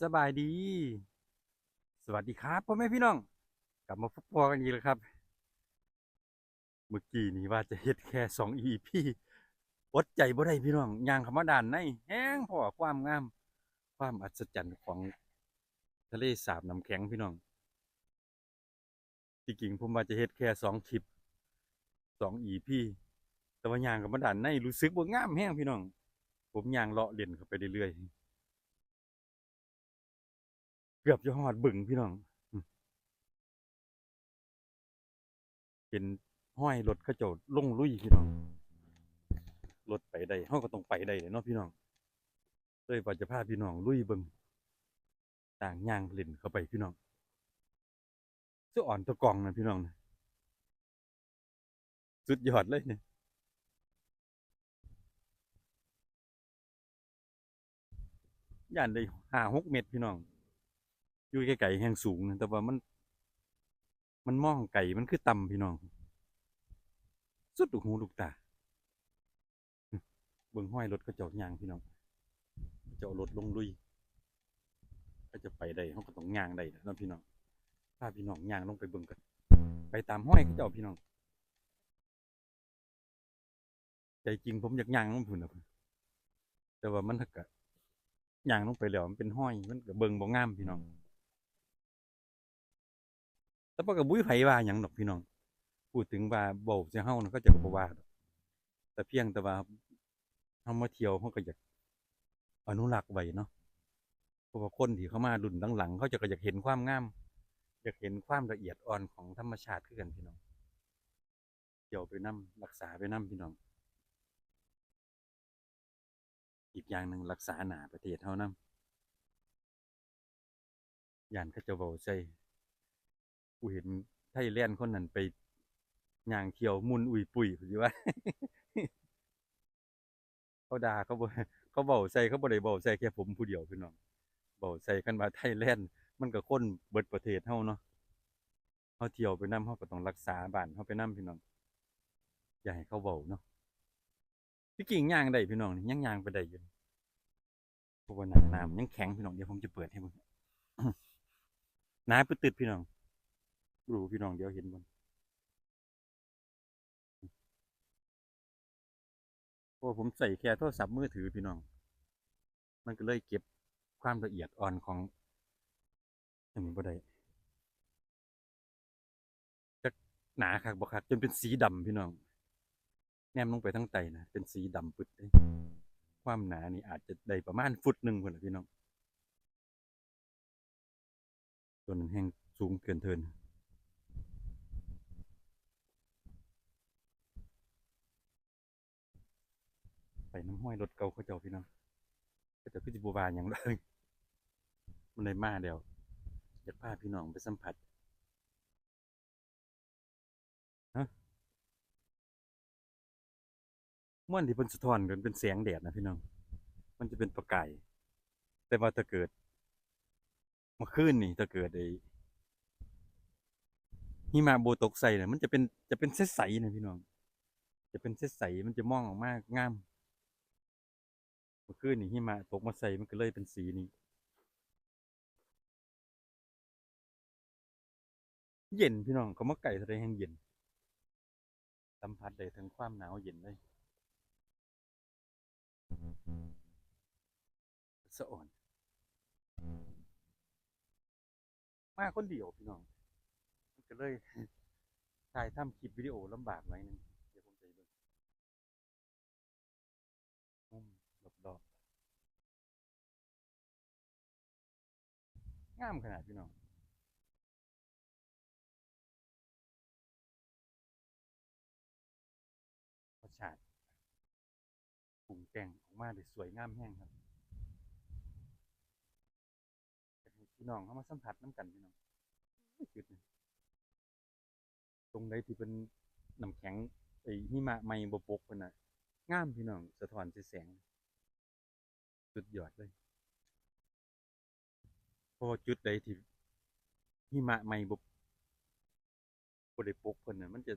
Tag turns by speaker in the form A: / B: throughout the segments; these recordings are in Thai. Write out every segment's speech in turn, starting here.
A: สบายดี สวัสดีครับพ่อแม่พี่น้อง กลับมาพบพอกันอีกแล้วครับ เมื่อกี้นี้ว่าจะเฮ็ดแค่สอง EP อดใจบ่ได้พี่น้องย่างเข้ามดานในแห้งพราะว่าความงาม ความอัศจรรย์ของทะเลสาบน้ำแข็งพี่น้องที่จริงผมว่าจะเฮ็ดแค่สองคลิปสอง EP แต่ว่าย่างเข้ามดานในรู้สึกว่างามแห้งพี่น้อง ผมย่างเลาะเล่นเข้าไปเรื่อยๆ เกือบจะหอดบึงพี่น้อง เป็นห้อยรถเขาเจ้าลงลุยพี่น้อง รถไปได้เฮาก็ต้องไปได้เนาะพี่น้องเลยว่าจะพาพี่น้องลุยบิ่งต่างย่างเล่นเข้าไปพี่น้องสุอ่อนตะกองนะพี่น้องนะสุดยอดเลยเนี่ยย่านได้ห้าหกเมตรพี่น้อง อยู่ไกลๆแห่งสูงนะแต่ว่ามัน มันมองไก่มันคือต่ำพี่น้อง สุดลูกหูลูกตาเบิ่งห้อยรถก็เจ้ายางพี่น้อง เจ้ารถลงลุย ก็จะไปได้เขาก็ต้องยางได้นะพี่น้องพาพี่น้องยางลงไปเบิ่งกันไปตามห้อยเขาเจ้าพี่น้อง ใจจริงผมอยากยางลงพุ่นนะแต่ว่ามันถ้าเกิดยางลงไปแล้วมันเป็นห้อยมันก็เบิ่งบ่งามพี่น้อง แต่ปก็บุ้ยไผว่าหยังดอกพี่น้อง พูดถึงว่าเว้าจะเฮานะก็จะบว่าแต่เพียงแต่ว่าเฮามาเที่ยวเฮาก็อยากอนุรักษ์ไว้เนาะเพราะว่าคนที่เขามารุ่นหลังๆเขาจะก็อยากเห็นความงาม อยากเห็นความละเอียดอ่อนของธรรมชาติคือกันพี่น้องเที่ยวไปนํรักษาไปนํพี่น้อง อีกอย่างหนึ่งรักษาหนาประเทศเฮานำย่านเขาจะเว้าใส่ กูเห็นไทยแลนด์คนนั้นไปย่างเขียวมุนอุยปุยสิว่าเขาด่าเขาบ่เขาเบาใส่เขาบ่ได้เบาใส่แค่ผมผู้เดียวพี่น้องเบาใส่กันมาไทยแลนด์มันก็คนเบิดประเทศเฮาเนาะเฮาเที่ยวไปนำเฮาก็ต้องรักษาบ้านเฮาไปนำพี่น้องอย่าให้เขาเว้าเนาะที่กิ่งย่างได้พี่น้องนี่ยังย่างไปได้อยู่เพราะว่าน้ำน้ำยังแข็งพี่น้องเดี๋ยวผมจะเปิดให้เบิ่งน้ำตึดพี่น้อง รู้พี่น้องเดี๋ยวเห็นบนเพราะผมใส่แค่โทรศัพท์มือถือพี่น้อง มันก็เลยเก็บความละเอียดอ่อนของอันนี้บ่ได้จะหนาคักบ่คักจนเป็นสีดำพี่น้อง แนมลงไปทั้งไตนะเป็นสีดำปึดเลยความหนานี่อาจจะได้ประมาณฟุตหนึ่งคนละพี่น้องตัวนั้นแห้งสูงเกินเทิน ไปน้ำห้อยรถเก่าเขาเจ้าพี่น้องก็จะคือจิบวาอย่างเลยมันเลยมาเดียวอยากพาพี่น้องไปสัมผัสฮะม่วนที่เป็นสะท้อนกันเป็นแสงแดดนะพี่น้อง มันจะเป็นประกายแต่ว่าถ้าเกิดมื่อคืนนี่ถ้าเกิดไอ้หิมะโบตกใส่เนี่ยมันจะเป็นจะเป็นใสๆนะพี่น้อง จะเป็นใสมันจะมองออกมางาม มื่อคืนนี่หิมะตกมาใส่มันก็เลยเป็นสีนี้ เย็นพี่น้องเขามาไก่ทะเลแห้งเย็น สัมผัสได้ถึงความหนาวเย็นเลยสะอ่อน มาคนเดียวพี่น้อง มันก็เลยถ่ายทำคลิปวิดีโอลำบากหน่อยนึง งามขนาดพี่น้องรสชาติปรุงแต่งออกมาได้สวยงามแห้งครับพี่น้องเข้ามาสัมผัสน้ำกันพี่น้องอุ้ยจุดนี้ตรงใดที่เป็นน้ำแข็งไอ้หิมะไม่บปกเป็นน่ะงามพี่น้องสะท้อนสีแสงสุดยอดเลย พราะว่าจุดใดที่หิมะไม่บบ่ได้ปกเพิ่นน่ะมันจะ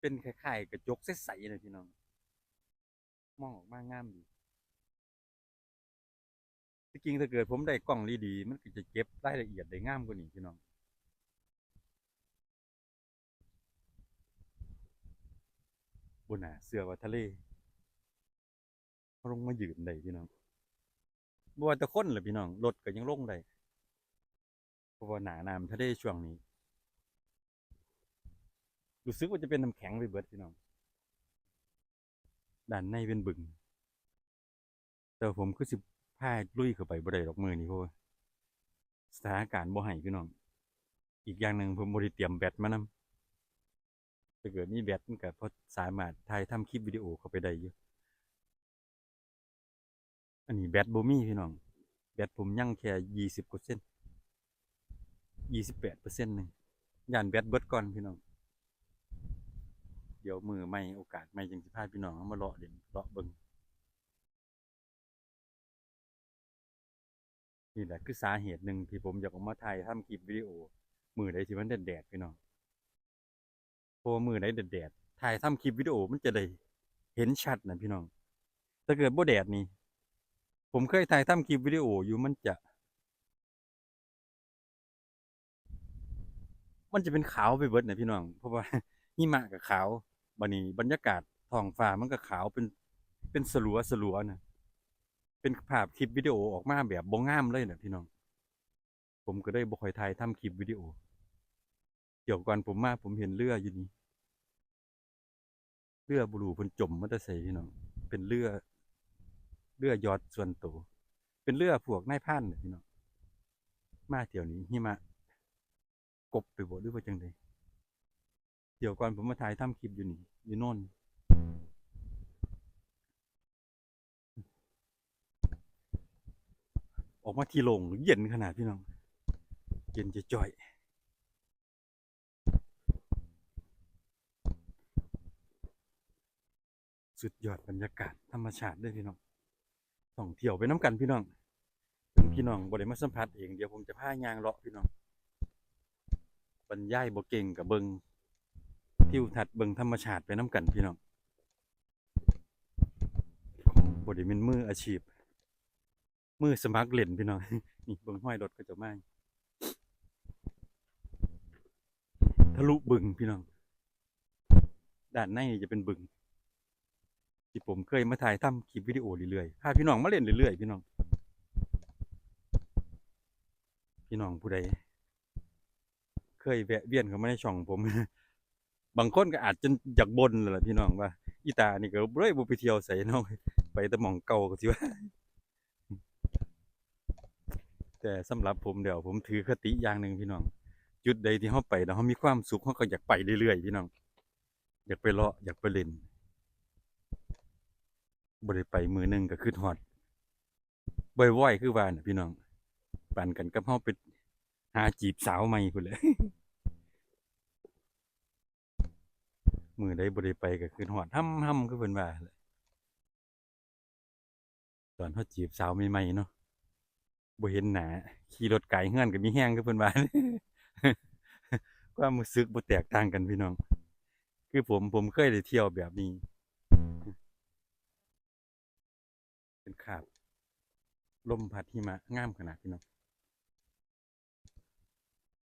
A: เป็นคล้ายๆกระจกใสๆนะพี่น้อง มองออกมางามดีจที่จริงถ้าเกิดผมได้กล้องดีๆมันก็จะเก็บรายละเอียดได้งามกว่านี้พี่น้องบนหนาเสือว่าทะเลลงมายืนได้พี่น้อง บ่ว่าแต่คนแหละพี่น้องรถก็ยังลงได้เพราะว่าหนาน้ำทะเลช่วงนี้ รู้สึกว่าจะเป็นน้ำแข็งไปเบิดพี่น้องด้านในเป็นบึง แต่ผมคือสิพาลุยเข้าไปบ่ได้ดอกมือนี่เพราะว่าสถานการณ์บ่ให้พี่น้อง อีกอย่างหนึ่งผมบ่ได้เตรียมแบตมานำถ้าเกิดมีแบตมันก็พอสามารถถ่ายทำคลิปวิดีโอเข้าไปได้อยู่ อันนี้แบตบ่มีพี่น้อง แบตผมยั่งแค่ยี่สิบเปอร์เซ็นยี่สิบแปดเปอร์เซ็นต์หนึ่งย่านแบตเบิดก่อนพี่น้อง เดี๋ยวมือไม่โอกาสไม่จังสิพาพี่น้องมาเลาะเด่นเลาะเบิงนี่แหละคือสาเหตุหนึ่งที่ผมอยากออกมาถ่ายทำคลิปวิดีโอ มือใดที่มันแดดแดดพี่น้องเพรมือใดแดดแดดถ่ายทำคลิปวิดีโอมันจะได้เห็นชัดนะพี่น้องถ้าเกิดบ่แดดนี่ ผมเคยถ่ายทำคลิปวิดีโออยู่มันจะ มันจะเป็นขาวไปเบิดนะพี่น้อง เพราะว่าหิมะกับขาวบันนี้บรรยากาศท้องฟ้ามันก็ขาวเป็นเป็นสลัวสลัวนะเป็นภาพคลิปวิดีโอออกมาแบบบ่งามเลยนะพี่น้อง ผมก็ได้บ่คอยถ่ายทำคลิปวิดีโอเดี๋ยวก่อนผมมาผมเห็นเรืออยู่นี่เรือบุรูเพิ่นจมมาแต่ไสพี่น้องเป็นเรือ เรือยอดส่วนตัวเป็นเรือพวกนายพรานพี่น้องมาเที่ยวนี้หิมะกบไปบ่หรือว่าจังไดเดี๋ยวก่อนผมมาถ่ายทำคลิปอยู่นี่อยู่โน่นออกมาทีลงเย็นขนาดพี่น้อง เย็นจะจ่อยสุดยอดบรรยากาศธรรมชาติด้วยพี่น้อง ท่องเที่ยวไปน้ำกันพี่น้องถึงพี่น้องบ่ได้มาสัมผัสเองเดี๋ยวผมจะพายางเลาะพี่น้องบรรยายบ่เก่งกับเบิงทิวทัศน์เบิงธรรมชาติไปน้ำกันพี่น้องของบริเวณมืออาชีพ มือสมัครเล่นพี่น้องนี่เบิงห้อยรถก็จะมาทะลุบึงพี่น้อง ด้านในจะเป็นบึง ที่ผมเคยมาถ่ายทำคลิปวิดีโอเรื่อยๆพาพี่น้องมาเล่นเรื่อยๆพี่น้อง พี่น้องผู้ใดเคยแวะเวียนเข้ามาในช่องผม บางคนก็อาจจะอยากบ่นเลยล่ะพี่น้องว่า อีตานี่ก็บ่ได้บ่ไปเที่ยวใส่น้องไปแต่หม่องเก่าก็สิว่า แต่สำหรับผมเดี๋ยวผมถือคติอย่างหนึ่งพี่น้อง จุดใดที่เฮาไปแล้วเฮามีความสุขเฮาก็อยากไปเรื่อยๆพี่น้อง อยากไปเลาะอยากไปเล่น บ่ได้ไปมือหนึงก็คือฮอดบ่อยๆคือว่าน่ะพี่น้องปั่นกันกับเฮาไปหาจีบสาวใหม่พุ่นแหละมือได้บ่ได้ไปก็คือหอดห้ำห้ำคือเพิ่นว่าตอนเขาจีบสาวใหม่ๆเนาะบ่เห็นหน้าขี่รถไกลเฮือนก็มีแห้งคือเพิ่นว่าความรู้สึกบ่แตกต่างกันพี่น้อง คือผมผมเคยได้เที่ยวแบบนี้ เป็นขาบลมพัดหิมะงามขนาดพี่น้อง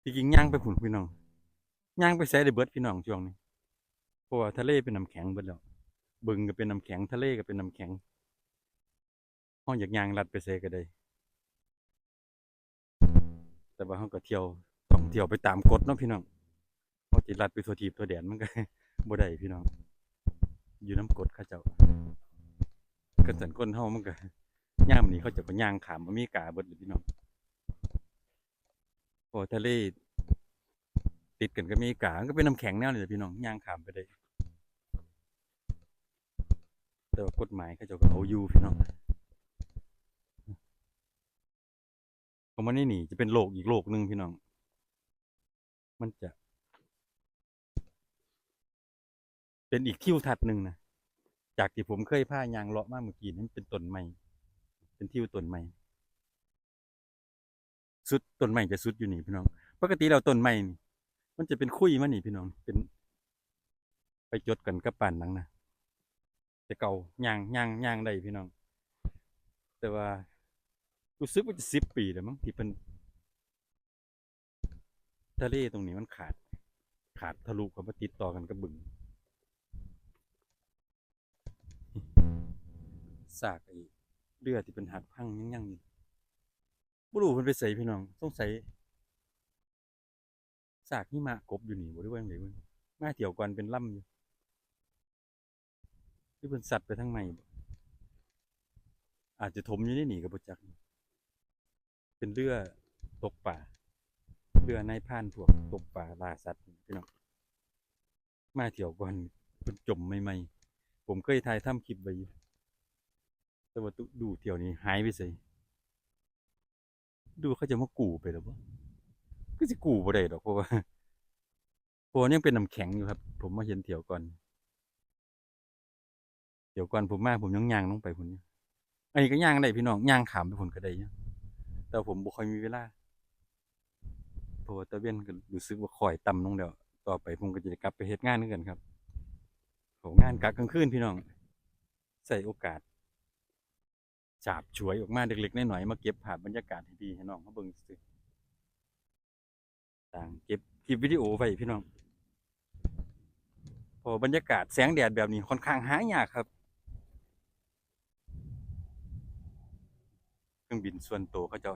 A: จริงๆย่างไปผุนพี่น้องย่างไปใส่ได้เบิดพี่น้องช่วงนี้เพราะว่าทะเลเป็นน้ำแข็งเบิดแล้วบึงก็เป็นน้ำแข็งทะเลก็เป็นน้ำแข็งห้องอยากย่างลัดไปเซก็ได้แต่ว่าห้องก็เที่ยวต้องเที่ยวไปตามกฎเนาะพี่น้องห้องจิลัดไปทัวทีบทัวแดนมันก็บ่ได้พี่น้อง อยู่น้ำกฎข้าเจ้า ก็สันก้นเฮามันก็ย่ามนี้เขาจะไปย่างขามอเมริกาเบิดเลยพี่น้องเพอทะเลติดกันกับอเมริกาก็เป็นน้ำแข็งแนวนี่แหละพี่น้องย่างขามไปได้แต่ว่ากฎหมายเขาจะเอาอยู่พี่น้องของมันนี่หนีจะเป็นโลกอีกโลกหนึ่งพี่น้อง มันจะ เป็นอีกทิวทัศน์หนึ่งนะ จากที่ผมเคยพายางเลาะมาเมื่อกี้นั้นเป็นต้นไม้เป็นทิวต้นไม้สุดต้นไม้จะสุดอยู่นี่พี่น้อง ปกติเราต้นไม้นี่มันจะเป็นคุยมันนี่พี่น้อง เป็น ไปจดกันกับป่านหลังนะแต่เก่าย่างย่างย่างได้พี่น้อง แต่ว่ารู้สึกว่าจะสิบปีแล้วมั้งที่เป็นทะเลตรงนี้มันขาด ขาดทะลุกับมาติดต่อกันกับบึง ซากไอ้เรือที่เป็นหักพังยังยังอยู่บ่รู้เพิ่นไปใส่พี่น้องสงใสัยซากหิมะกบอยู่นี่บ่ได้ว่าจังไดเบิ่งมาเที่ยวก่อนเป็นล่ำอยู่หรือเพิ่นสัตว์ไปทางใหม่อาจจะถมอยู่ในนี่ก็บ่จักเป็นเรือตกป่าเรือในายพรานพวกตกป่าล่าสัตว์พี่น้องมาเที่ยวก่อนเพิ่นจมใหม่ๆผมเคยถ่ายทำคลิปไว้อยู่ แต่ว่าตุดูเที่ยวนี้หายไปไสดูเขาจะมากู่ไปแล้วบ่าก็สิกู่บ่ได้ดอกเพราะว่าเพราะว่ายังเป็นน้ำแข็งอยู่ครับ ผมมาเห็นเที่ยวก่อนเที่ยวก่อนผมมาผมยังย่างลงไปพุ่นอยู่อันนี้ก็ย่างได้พี่น้องย่างขามไปพุ่นก็ได้อยู่แต่ผมบ่ค่อยมีเวลาเพราะว่าตะเวนก็รู้สึกว่าคอยต่ำลงแล้วต่อไปผมก็จะกลับไปเฮ็ดงานนึงกันครับโหงานกะกลางคืนพี่น้อง ใส่โอกาส จาบฉวยออกมาเล็กๆน้อยๆมาเก็บภาพบรรยากาศให้ดีให้น้องเขาเบิ่งซื่อต่างเก็บคลิปวิดีโอไว้พี่น้องพอบรรยากาศแสงแดดแบบนี้ค่อนข้างหายากครับเครื่องบินส่วนตัวเขาจะ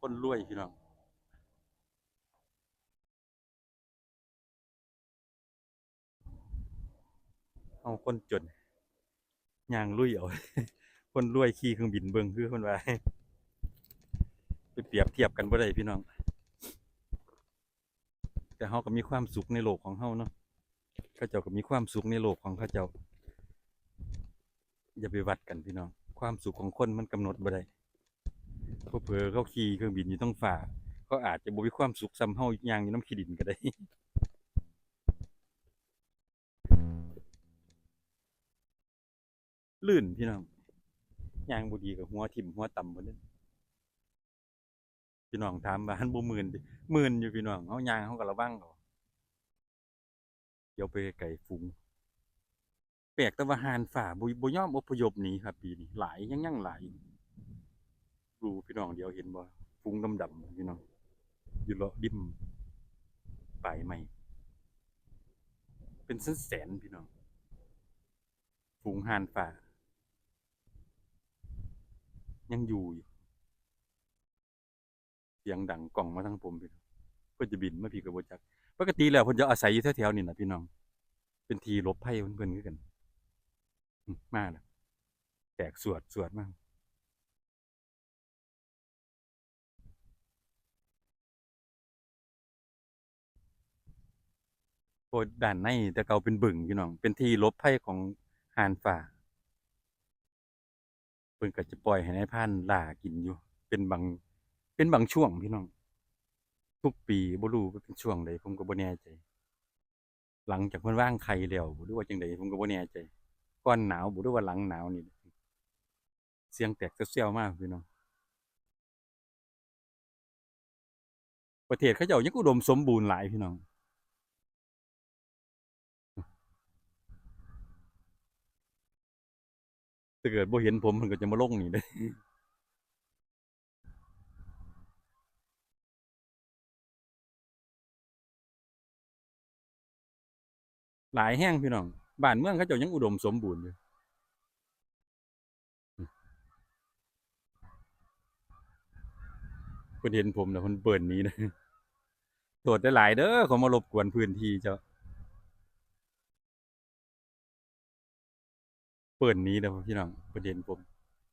A: คนรวยพี่น้องเอาคนจน ย่างลุยเอาคนรวยขี่เครื่องบินเบิ่งคือคนว่าไปเปรียบเทียบกันบ่ได้พี่น้อง แต่เฮาก็มีความสุขในโลกของเฮาเนาะเขาเจ้าก็มีความสุขในโลกของเขาเจ้า อย่าไปวัดกันพี่น้อง ความสุขของคนมันกำหนดบ่ได้เขาเผลอเขาขี่เครื่องบินอยู่ต้องฝ่าเขาอาจจะบ่มีความสุขซ้ำเฮาย่างอยู่น้ำขี้ดินก็ได้ ลื่นพี่น้องยางบ่ดีกับหัวทิ่มหัวต่ำบ่เด้พี่น้องถามว่าหันบ่มื่นดิมื่นอยู่พี่น้องเฮายางเฮากระวังเอาเดี๋ยวไปไกลๆฝูงแปลกต่ว่าห่านฝ่าบ่บ่ยอมอพยพหนีครับปีนี้หลายยังยังหลายดูพี่น้องเดียวเห็นบ่ฟุ้งดำๆพี่น้องอยู่เลาะดิมปลายไม้เป็นสแสนพี่น้องฝูงห่านป่า ยังอยู่อยู่เสียงดังกล่องมาทั้งผมพี่น้องเพื่อจะบินมาพี่กับบจักปกติแล้วเพิ่นจะอาศัยอยู่แถวๆนี่นะพี่น้อง เป็นทีลบภัยเพิ่อนๆกันมมาแล้วแตกสวดสวดมากโอ้ด้านในแต่เก่าเป็นบึงพี่น้อง เป็นที่ลบภัยของหานป่า เพิ่นก็จะปล่อยให้นายพรานล่ากินอยู่ เป็นบางเป็นบางช่วงพี่น้อง ทุกปีบ่รู้ว่าเป็นช่วงใดผมก็บ่แน่ใจ หลังจากเพิ่นว่างไข่แล้วบ่รู้ว่าจังไดผมก็บ่แน่ใจก่อนหนาวบ่รู้ว่าหลังหนาวนี่เสียงแตกเซี่ยวมากพี่น้องประเทศเขาเจ้ายังอุดมสมบูรณ์หลายพี่น้อง ถ้า เกิดบ่เห็นผมมันก็จะมาลงนี่เด้หลายแห้งพี่น้อง บ้านเมืองเขาเจ้ายังอุดมสมบูรณ์อยู่เพิ่นเห็นผมแล้วเพิ่นเบิ่นหนี้นะโทษได้หลายเด้อเขามารบกวนพื้นที่เจ้า เปิ่นหนี้แล้วพี่น้องเพิ่นเห็นผม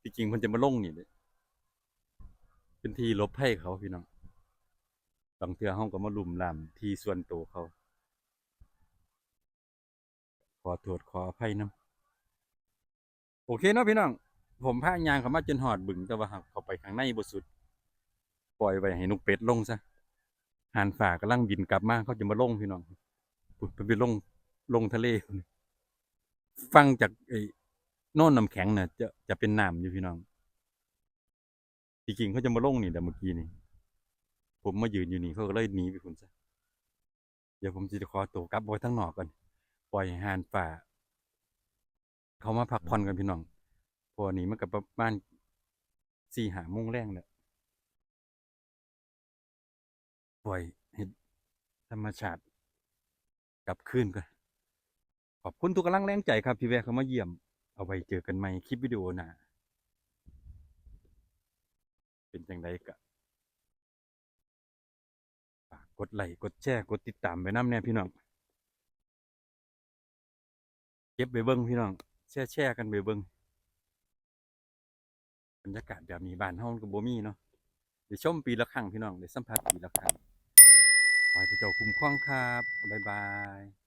A: จริงๆเพิ่นจะมาลงนี่เด้เป็นทีลบภัยเขาพี่น้องบางเทื่อเฮาก็มาลุมล้ำที่ส่วนตัวเขา ขอโทษขออภัยนํโอเคเนาะพี่น้อง ผมพายางเขามาจนหอดบึงแต่ว่าเขาไปข้างในบ่สุด ปล่อยไว้ให้นกเป็ดลงซะห่านฝ่ากำลังบินกลับมาเขาจะมาลงพี่น้องปุ๊บไปลงลงทะเลฟังจากไอ โน่นน้ำแข็งน่ะจะจะเป็นน้ำอยู่พี่น้องจริงๆเขาจะมาลงนี่แต่เมื่อกี้นี่ผมมายืนอยู่นี่เขาก็เลยหนีไปคุณซะเดี๋ยวผมจะขอตัวกลับไว้ทั้งหนอกก่อนปล่อยหานฝ่าเขามาพักผ่อนกันพี่น้องพอหนีมันกับประมาณสี่หาโมงแรงเนี่ยปล่อยให้ธรรมชาติกลับคืนกันขอบคุณทุกกำลังแรงใจครับที่แวะเขามาเยี่ยม เอาไว้เจอกันใหม่คลิปวิดีโอหน้าเป็นจังไดกะฝากกดไลค์กดแชร์กดติดตามไปน้ำแน่พี่น้องเก็บไปเบิ้งพี่น้องแช่แช่กันไปเบิ้งบรรยากาศแบบนี้บ้านเฮาก็บ่มีเนาะเดี๋ยวชมปีละครั้งพี่น้องเดี๋ยวสัมผัสปีละครั้งขอให้พระเจ้าคุ้มครองครับบ๊ายบาย